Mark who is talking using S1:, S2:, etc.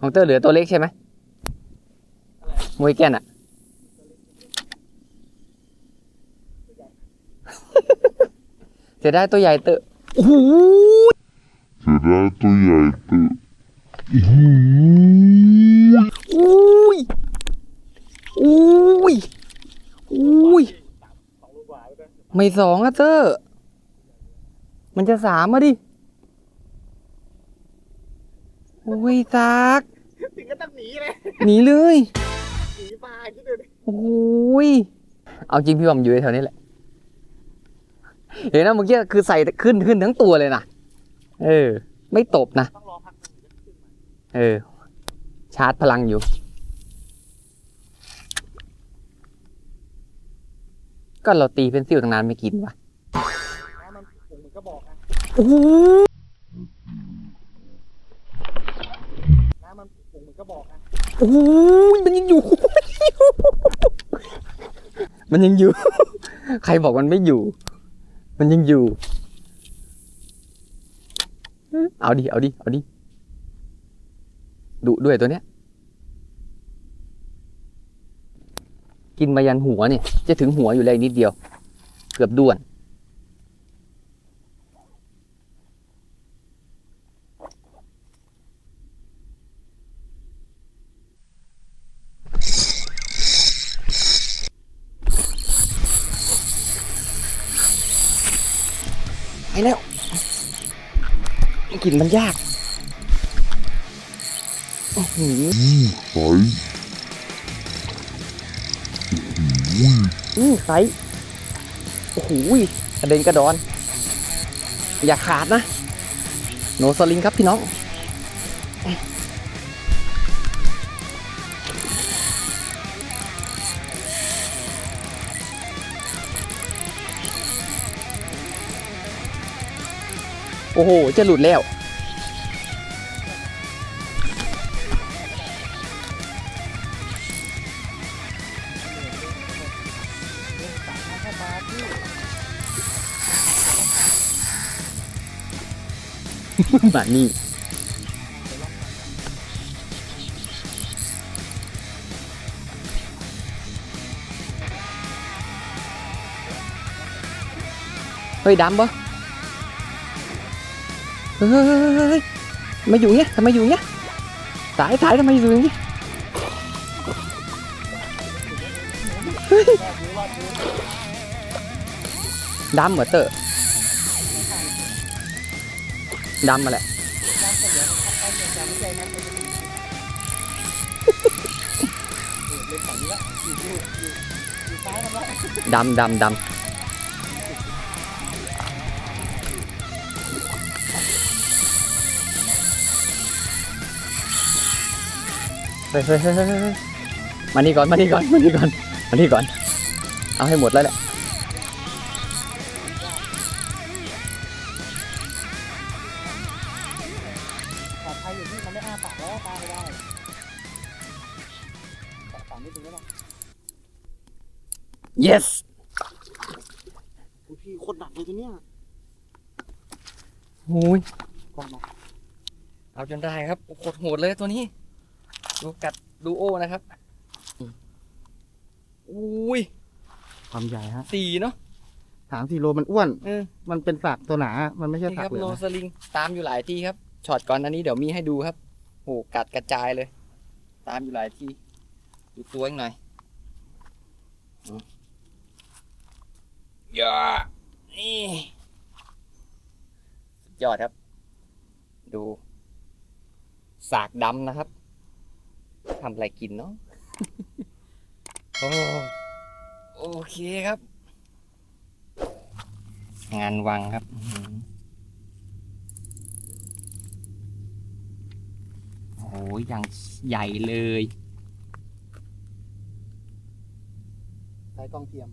S1: ของเตอร์เหลือตัวเล็กใช่ไหมมวยแกนอะเสียดายตัวใหญ่เตอร์โอ้โห
S2: Será tu y ahí tú.
S1: อุ้ยอุ้ยอุ้ยไม่สองอะเตอร์ มันจะสามอะดิโอ้ยซัก
S3: ถึงก็ต้องหนีเลย
S1: หนีเลย
S3: หนีปลาคิดดูดิ
S1: โอ้ยเอาจริงพี่บอมอยู่แถวนี้แหละ เห็นนะเมื่อกี้คือใส่ขึ้นขึ้นทั้งตัวเลยนะเออ ไม่ตบนะ
S3: ต้องรอพักหนึ่งจะขึ้นมา
S1: เออ ชาร์จพลังอยู่ ก็เราตีเป็นซิวตั้งนานไม่กินวะ
S3: น้ำมันผงมันก็บอกนะ
S1: โอ้โห
S3: น้ำมันผงมันก็ บอกนะ
S1: โอ้โหมันยังอยู่ มันยังอยู่ ใครบอกมันไม่อยู่ มันยังอยู่ เอาดิ เอาดิ เอาดิ ดุด้วยตัวเนี้ย กินมายันหัวเนี่ย จะถึงหัวอยู่เลยนิดเดียว เกือบด่วน ไป แล้วกลิ่นมันยากอื้อหือ
S2: Ay,
S1: อือไซส์โอ้โหกระเด็นกระดอน อย่าขาดนะ โนสลิงครับพี่น้อง อ้โห จะหลุดแล้ว
S3: เข้ามาที่
S1: มานี่เฮ้ยดำปะ เฮ้ยเฮ้ยเฮ้ยเฮ้ยเฮ้ย เฮ้ยดำเหรอเตอร์ดำมาแหละ
S3: เลยฝั่งนี้ละอยู่อยู่อยู่อยู่ซ้ายมันละ
S1: ดำดำดำเฮ้ยเฮ้ยเฮ้ยเฮ้ยเฮ้ยมานี่ก่อนมานี่ก่อนมานี่ก่อนมานี่ก่อน เอาให้หมดแล้วแหละ
S3: ปลอดภัยอยู่ที่มันไม่อ้าปากแล้วปลาไม่ได้ฝั่งนี้ถึงแล้วป่ะ
S1: yes
S3: อุ้ยพี่โคตรหนักเลยตัวเนี้ย
S1: โอ้ย
S3: กล้องมา
S1: เอาจนได้ครับโคตรโหดเลยตัวนี้ ดูกัดดูโอนะครับอุ้ย
S3: ความใหญ่ฮะ
S1: สี่เนาะ
S3: ถามสี่โลมันอ้วน
S1: เออ
S3: มันเป็นสักตัวหนา มันไม่ใช่
S1: นี่
S3: สั
S1: ค
S3: ก
S1: รับ
S3: เหลื
S1: โน
S3: อง
S1: สลิงตามอยู่หลายที่ครับช็อตก่อนอันนี้เดี๋ยวมีให้ดูครับโหกัดกระจายเลย ตามอยู่หลายที่ดูตัวอีกหน่อยอืมอย่านี่สุดยอดครับ ดู สากดำนะครับ ทำอะไรกินเนาะโอ้โอเคครับ งานวังครับอื้อหือโอ้ยอย่างใหญ่เลย
S3: ใช้กล้องเทียม